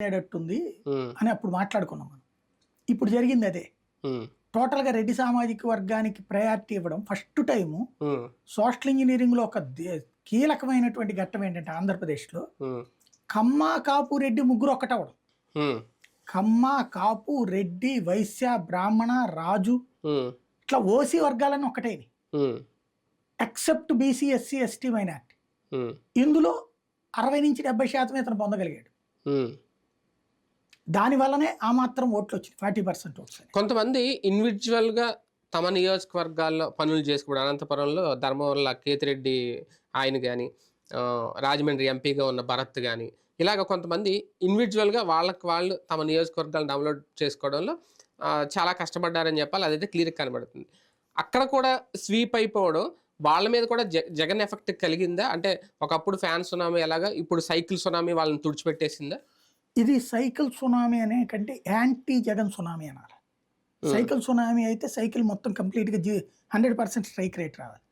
అనేటట్టుంది ఉమ్, అని అప్పుడు మాట్లాడుకున్నాం మనం. ఇప్పుడు జరిగింది అదే. ఉమ్, టోటల్గా రెడ్డి సామాజిక వర్గానికి ప్రయారిటీ ఇవ్వడం ఫస్ట్ టైము సోషల్ ఇంజనీరింగ్లో ఒక దే- కీలకమైనటువంటి ఘట్టం ఏంటంటే ఆంధ్రప్రదేశ్లో ఉమ్, కమ్మ కాపు రెడ్డి ముగ్గురు ఒకటవడం కమ్మ కాపు రెడ్డి వైశ్య బ్రాహ్మణ రాజు ఇట్లా ఓసీ వర్గాలన్నీ ఒకటేని ఉమ్, except BC SC ST minority. ఇందులో అరవై నుంచి డెబ్బై శాతం ఇతను పొందగలిగాడు. దానివల్లనే దాని వల్లనే ఆ మాత్రం ఓట్లు వచ్చింది ఫార్టీ పర్సెంట్ వచ్చింది కొంతమంది ఇండివిజువల్గా తమ నియోజకవర్గాల్లో పనులు చేసుకోవడం అనంతపురంలో ధర్మవరంలో కేతిరెడ్డి ఆయన కానీ రాజమండ్రి ఎంపీగా ఉన్న భరత్ కానీ ఇలాగ కొంతమంది ఇండివిజువల్గా వాళ్ళకు వాళ్ళకి వాళ్ళు తమ నియోజకవర్గాలను డౌన్లోడ్ చేసుకోవడంలో చాలా కష్టపడ్డారని చెప్పాలి. అదైతే క్లియర్ కనబడుతుంది. అక్కడ కూడా స్వీప్ అయిపోవడం వాళ్ళ మీద కూడా జ జగన్ ఎఫెక్ట్ కలిగిందా? అంటే ఒకప్పుడు ఫ్యాన్ సునామీ ఎలాగా ఇప్పుడు సైకిల్ సునామీ వాళ్ళని తుడిచిపెట్టేసిందా? ఇది సైకిల్ సునామీ అనే కంటే యాంటీ జగన్ సునామీ అనాలి. సైకిల్ సునామీ అయితే సైకిల్ మొత్తం కంప్లీట్గా జీ హండ్రెడ్ పర్సెంట్ స్ట్రైక్ రేట్ రావాలి.